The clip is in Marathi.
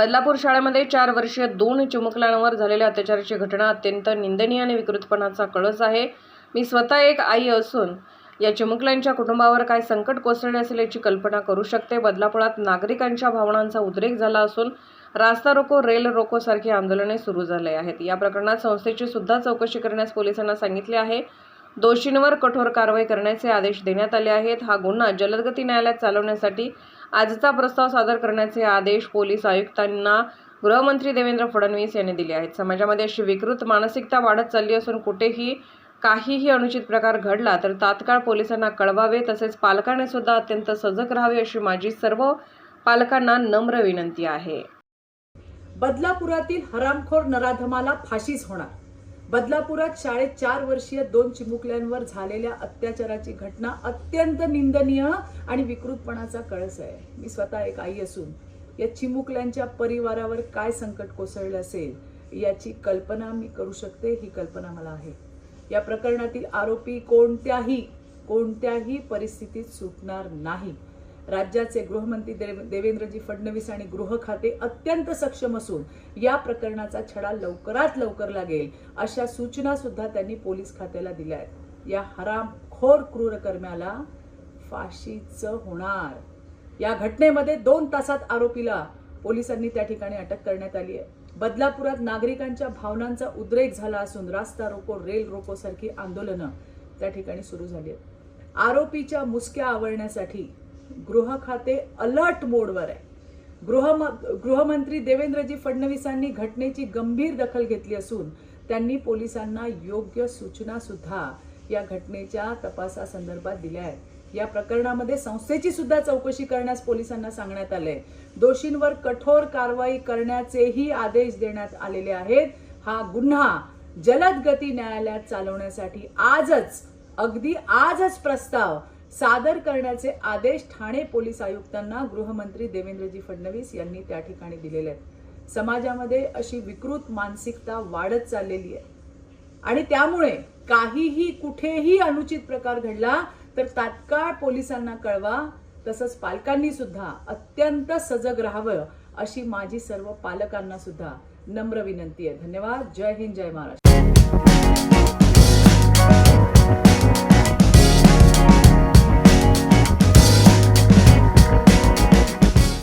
बदलापूर शाळेमध्ये चार वर्षीय दोन चिमुकल्यांवर झालेल्या अत्याचाराची घटना अत्यंत निंदनीय आणि विकृतपणाचा कळस आहे. मी स्वतः एक आई असून या चिमुकल्यांच्या कुटुंबावर काय संकट कोसळले असेल याची कल्पना करू शकते. बदलापुरात नागरिकांच्या भावनांचा उद्रेक झाला असून रास्ता रोको रेल रोको सारखी आंदोलने सुरू झाले आहेत. या प्रकरणात संस्थेची सुद्धा चौकशी करण्यास पोलिसांना सांगितले आहे. दोषींवर कठोर कारवाई करण्याचे आदेश देण्यात आले आहेत. हा गुन्हा जलदगती न्यायालयात चालवण्यासाठी आजचा प्रस्ताव सादर करण्याचे आदेश पोलीस आयुक्तांना गृहमंत्री देवेंद्र फडणवीस यांनी दिले आहेत. समाजामध्ये अशी विकृत मानसिकता वाढत चालली असून कुठेही काहीही अनुचित प्रकार घडला तर तात्काळ पोलिसांना कळवावे तसेच पालकांनी सुद्धा अत्यंत सजग राहावे अशी माझी सर्व पालकांना नम्र विनंती आहे. बदलापुरातील हरामखोर नराधमाला फाशीच होणार. बदलापुरात शाळेत चार वर्षीय दोन चिमुकल्यांवर झालेल्या अत्याचाराची घटना अत्यंत निंदनीय आणि विकृतपणाचा कळस आहे. मी स्वतः एक आई असून या चिमुकल्यांच्या परिवारावर काय संकट कोसळलं असेल याची कल्पना मी करू शकते ही कल्पना मला आहे. या प्रकरणातील आरोपी कोणत्याही कोणत्याही परिस्थितीत सुटणार नाही. राज्याचे गृहमंत्री देव- देवेंद्रजी फडणवीस आणि गृह खाते अत्यंत सक्षम असून या प्रकरणाचा छडा लवकरात लवकर लागेल अशा सूचना सुद्धा त्यांनी पोलीस खात्याला दिल्या आहेत. या हरामखोर क्रूरकर्म्याला फाशीचं होणार. या घटनेमध्ये दोन तासात आरोपीला पोलिसांनी त्या ठिकाणी अटक करण्यात आली आहे. बदलापुरात नागरिकांच्या भावनांचा उद्रेक झाला असून रास्ता रोको रेल रोको सारखी आंदोलनं त्या ठिकाणी सुरू झाली आहेत. आरोपीच्या मुसक्या आवळण्यासाठी गृह खाते अलर्ट मोडवर आहे. गृह गृहमंत्री देवेंद्रजी फडणवीसांनी घटनेची गंभीर दखल घेतली असून त्यांनी पोलिसांना योग्य सूचना सुद्धा या घटनेच्या तपासासंदर्भात दिल्या आहेत. या प्रकरणामध्ये संस्थेची सुद्धा चौकशी करण्यास पोलिसांना सांगण्यात आलंय. दोषींवर कठोर कारवाई करण्याचेही आदेश देण्यात आलेले आहेत. हा गुन्हा जलद गती न्यायालयात चालवण्यासाठी आजच अगदी आजच प्रस्ताव सादर करण्याचे आदेश ठाणे पोलीस आयुक्तांना गृहमंत्री देवेंद्रजी फडणवीस यांनी त्या ठिकाणी दिलेले आहेत. समाजामध्ये अशी विकृत मानसिकता वाढत चाललेली आहे. आणि त्यामुळे काहीही कुठेही अनुचित प्रकार घडला तर तात्काळ पोलिसांना कळवा तसंच पालकांनी सुद्धा अत्यंत सजग राहावं अशी माझी सर्व पालकांना सुद्धा नम्र विनंती आहे. धन्यवाद. जय हिंद जय महाराष्ट्र.